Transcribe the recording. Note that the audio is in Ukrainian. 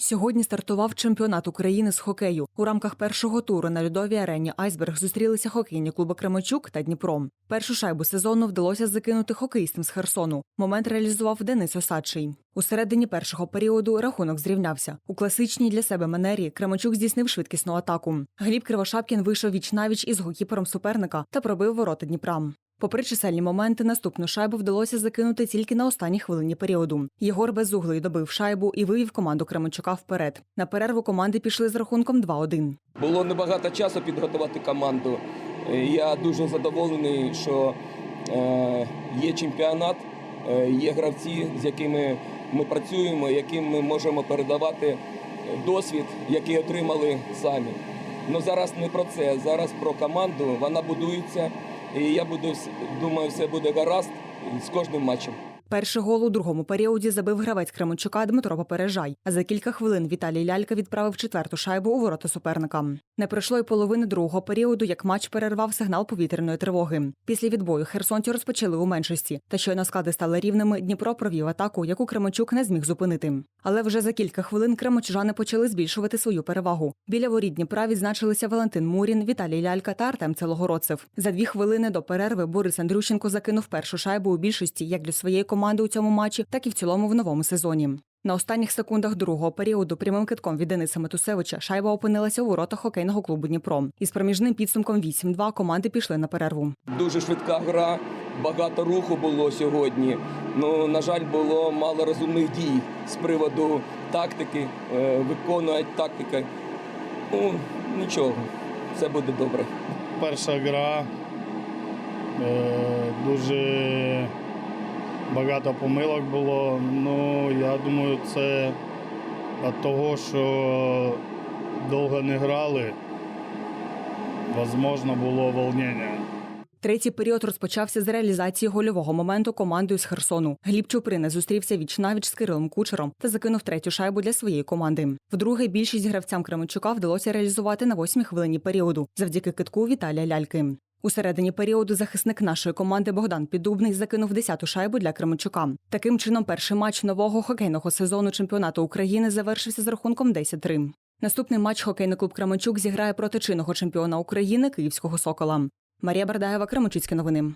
Сьогодні стартував чемпіонат України з хокею. У рамках першого туру на льодовій арені Айсберг зустрілися хокейні клуби Кременчук та Дніпро. Першу шайбу сезону вдалося закинути хокеїстам з Херсону. Момент реалізував Денис Осадчий. У середині першого періоду рахунок зрівнявся. У класичній для себе манері Кременчук здійснив швидкісну атаку. Гліб Кривошапкін вийшов віч навіч із голкіпером суперника та пробив ворота Дніпра. Попри чисельні моменти, наступну шайбу вдалося закинути тільки на останній хвилині періоду. Єгор безуглий добив шайбу і вивів команду Кременчука вперед. На перерву команди пішли з рахунком 2-1. Було небагато часу підготувати команду. Я дуже задоволений, що е, є чемпіонат, е, є гравці, з якими ми працюємо, яким ми можемо передавати досвід, який отримали самі. Ну зараз не про це. Зараз про команду. Вона будується, і я буду думаю, все буде гаразд з кожним матчем. Перший гол у другому періоді забив гравець Кременчука Дмитро Попережай. А за кілька хвилин Віталій Лялька відправив четверту шайбу у ворота суперника. Не пройшло й половини другого періоду, як матч перервав сигнал повітряної тривоги. Після відбою херсонці розпочали у меншості. Та щойно склади стали рівними. Дніпро провів атаку, яку Кременчук не зміг зупинити. Але вже за кілька хвилин кременчужани почали збільшувати свою перевагу. Біля воріт Дніпра відзначилися Валентин Мурін, Віталій Лялька та Артем Целогородцев. За дві хвилини до перерви Борис Андрющенко закинув першу шайбу у більшості як для своєї команди у цьому матчі, так і в цілому в новому сезоні. На останніх секундах другого періоду прямим китком від Дениса Метусевича шайба опинилася у воротах хокейного клубу Дніпро. Із проміжним підсумком 8-2 команди пішли на перерву. Дуже швидка гра, багато руху було сьогодні. Ну, на жаль, було мало розумних дій з приводу тактики, е, виконувати тактики. Ну, нічого, все буде добре. Перша гра е, дуже багато помилок було. Ну, я думаю, це від того, що довго не грали, можливо, було волнення. Третій період розпочався з реалізації гольового моменту командою з Херсону. Гліб Чуприна зустрівся віч навіч з Кирилом Кучером та закинув третю шайбу для своєї команди. Вдруге більшість гравцям Кременчука вдалося реалізувати на восьмій хвилині періоду завдяки китку Віталія Ляльки. У середині періоду захисник нашої команди Богдан Піддубний закинув десяту шайбу для Кременчука. Таким чином, перший матч нового хокейного сезону чемпіонату України завершився з рахунком 10-3. Наступний матч хокейний клуб Кременчук зіграє проти чинного чемпіона України Київського Сокола. Марія Бардаєва, Кременчуцькі новини.